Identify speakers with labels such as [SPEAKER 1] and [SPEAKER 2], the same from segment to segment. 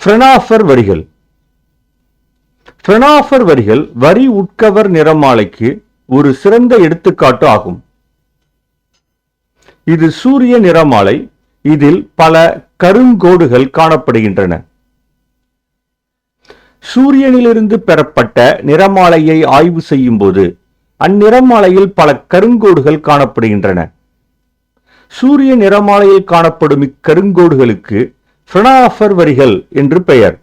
[SPEAKER 1] ஃப்ரெனாஃபர் வரிகள். ஃப்ரெனாஃபர் வரிகள் வரி உட்கவர் நிறமாலைக்கு ஒரு சிறந்த எடுத்துக்காட்டு ஆகும். இது சூரிய நிறமாலை இதில் பல கருங்கோடுகள் காணப்படுகின்றன. சூரியனிலிருந்து பெறப்பட்ட நிறமாலையை ஆய்வு செய்யும் போது அந்நிறமாலையில் பல கருங்கோடுகள் காணப்படுகின்றன. சூரிய நிறமாலையில் காணப்படும் இக்கருங்கோடுகளுக்கு ஃப்ரெனாஃபர் வரிகள் என்று பெயர்.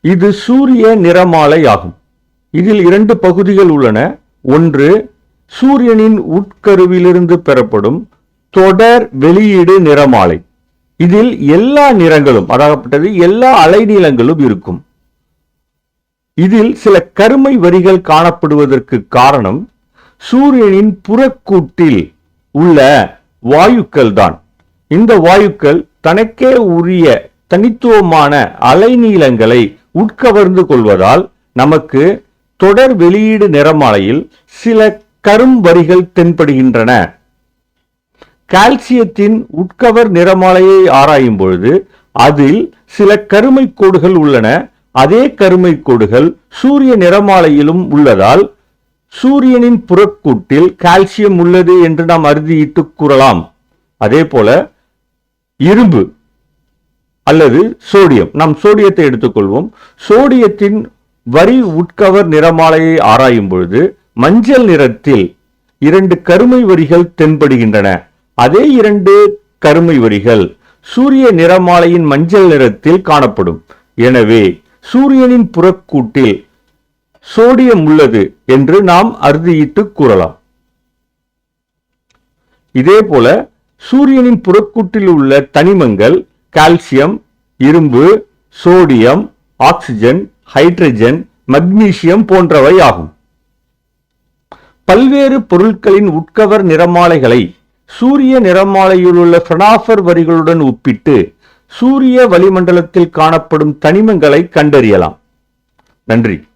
[SPEAKER 1] இது சூரிய நிறமாலை ஆகும் இதில் இரண்டு பகுதிகள் உள்ளன. ஒன்று சூரியனின் உட்கருவிலிருந்து பெறப்படும் தொடர் வெளியீடு நிறமாலை. இதில் எல்லா நிறங்களும் அதாகப்பட்டது எல்லா அலைநீளங்களும் இருக்கும். இதில் சில கருமை வரிகள் காணப்படுவதற்கு காரணம் சூரியனின் புறக்கூட்டில் உள்ள வாயுக்கள் தான் இந்த வாயுக்கள் தனக்கே உரிய தனித்துவமான அலைநீளங்களை உட்கவர்ந்து கொள்வதால் நமக்கு தொடர் வெளியீடு நிறமாலையில் சில கரும் வரிகள் தென்படுகின்றன. கால்சியத்தின் உட்கவர் நிறமாலையை ஆராயும் பொழுது அதில் சில கருமை கோடுகள் உள்ளன. அதே கருமை கோடுகள் சூரிய நிறமாலையிலும் உள்ளதால் சூரியனின் புறக்கூட்டில் கால்சியம் உள்ளது என்று நாம் அறுதியிட்டு கூறலாம். அதே போல இரும்பு அல்லது சோடியம். நாம் சோடியத்தை எடுத்துக்கொள்வோம். சோடியத்தின் வரி உட்கவர் நிறமாலையை ஆராயும் பொழுது மஞ்சள் நிறத்தில் இரண்டு கருமை வரிகள் தென்படுகின்றன. அதே இரண்டு கருமை வரிகள் சூரிய நிறமாலையின் மஞ்சள் நிறத்தில் காணப்படும். எனவே சூரியனின் புறக்கூட்டில் சோடியம் உள்ளது என்று நாம் அறுதியிட்டு கூறலாம். இதேபோல சூரியனின் புறக்கூட்டில் உள்ள தனிமங்கள் கால்சியம் இரும்பு சோடியம் ஆக்சிஜன் ஹைட்ரஜன் மக்னீசியம் போன்றவை ஆகும். பல்வேறு பொருட்களின் உட்கவர் நிறமாலைகளை சூரிய நிறமாலையில் உள்ள ஃபனாஃபர் வரிகளுடன் ஒப்பிட்டு சூரிய வளிமண்டலத்தில் காணப்படும் தனிமங்களை கண்டறியலாம். நன்றி.